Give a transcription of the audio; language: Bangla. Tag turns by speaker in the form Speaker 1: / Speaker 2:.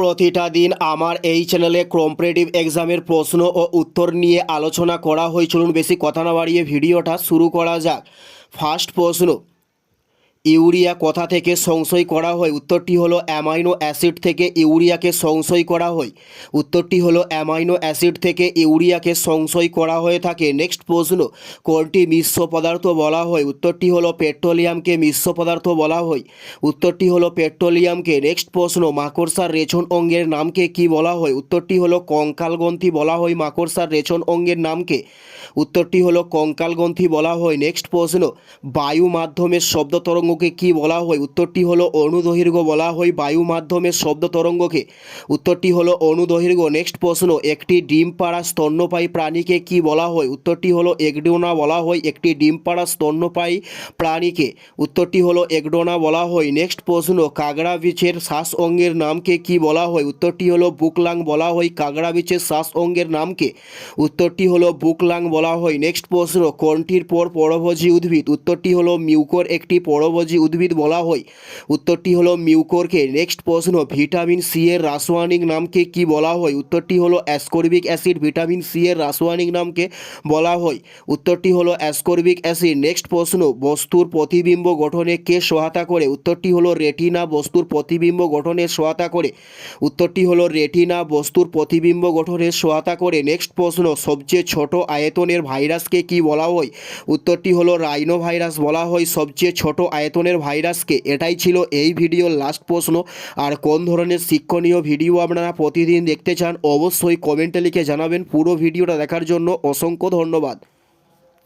Speaker 1: প্রতিটা দিন আমার এই চ্যানেলে কম্পারেটিভ এক্সামের প্রশ্ন ও উত্তর নিয়ে আলোচনা করা হয়েছিল বেশি কথা না বাড়িয়ে ভিডিওটা শুরু করা যাক। ফার্স্ট প্রশ্ন ইউরিয়া কোথা থেকে সংশয় করা হয়? উত্তরটি হলো অ্যামাইনো অ্যাসিড থেকে ইউরিয়াকে সংশয় করা হয়। উত্তরটি হলো অ্যামাইনো অ্যাসিড থেকে ইউরিয়াকে সংশয় করা হয়ে থাকে। নেক্সট প্রশ্ন, কোনটি মিশ্র পদার্থ বলা হয়? উত্তরটি হলো পেট্রোলিয়ামকে মিশ্র পদার্থ বলা হয়। উত্তরটি হলো পেট্রোলিয়ামকে। নেক্সট প্রশ্ন, মাকড়সার রেচন অঙ্গের নামকে কি বলা হয়? উত্তরটি হলো কঙ্কালগ্রন্থি বলা হয় মাকড়সার রেচন অঙ্গের নামকে। উত্তরটি হলো কঙ্কালগ্রন্থি বলা হয়। নেক্সট প্রশ্ন, বায়ু মাধ্যমের শব্দ তরঙ্গকে কি বলা হয়? উত্তরটি হলো অনুদৈর্ঘ্য বলা হয় বায়ু মাধ্যমের শব্দ তরঙ্গকে। উত্তরটি হলো অনুদৈর্ঘ্য নেক্সট প্রশ্ন, একটি ডিম পাড়া স্তন্যপায়ী প্রাণীকে কি বলা হয়? উত্তরটি হলো একডোনা বলা হয় একটি ডিম পাড়া স্তন্যপায়ী প্রাণীকে। উত্তরটি হলো একডোনা বলা হয়। নেক্সট প্রশ্ন কাগড়া বিচের শ্বাস অঙ্গের নামকে কি বলা হয়? উত্তরটি হলো বুকলাং বলা হয় কাগড়া বিচের শ্বাস অঙ্গের নামকে। উত্তরটি হলো বুকলাং বলা হয় নেক্সট প্রশ্ন, কোনটির পর পরভোজী উদ্ভিদ? উত্তরটি হলো মিউকোর একটি পরভোজী উদ্ভিদ বলা হয়। উত্তরটি হলো মিউকোরকে। নেক্সট প্রশ্ন, ভিটামিন সি এর রাসায়নিক নামকে কি বলা হয়? উত্তরটি হলো অ্যাসকর্বিক অ্যাসিড ভিটামিন সি এর রাসায়নিক নামকে বলা হয়। উত্তরটি হলো অ্যাসকর্বিক অ্যাসিড নেক্সট প্রশ্ন, বস্তুর প্রতিবিম্ব গঠনে কে সহায়তা করে? উত্তরটি হলো রেটিনা বস্তুর প্রতিবিম্ব গঠনে সহায়তা করে। উত্তরটি হলো রেটিনা বস্তুর প্রতিবিম্ব গঠনে সহায়তা করে। নেক্সট প্রশ্ন, সবচেয়ে ছোট আয়তনের ভাইরাসকে কি বলা হয়? উত্তরটি হলো রাইনো ভাইরাস বলা হয়। সবচেয়ে ছোট আয়তনের ভাইরাসকে। এটাই ছিল এই ভিডিওর লাস্ট প্রশ্ন। আর কোন ধরনের শিক্ষণীয় ভিডিও আপনারা প্রতিদিন দেখতে চান, অবশ্যই কমেন্টে লিখে জানাবেন। পুরো ভিডিওটা দেখার জন্য অসংখ্য ধন্যবাদ।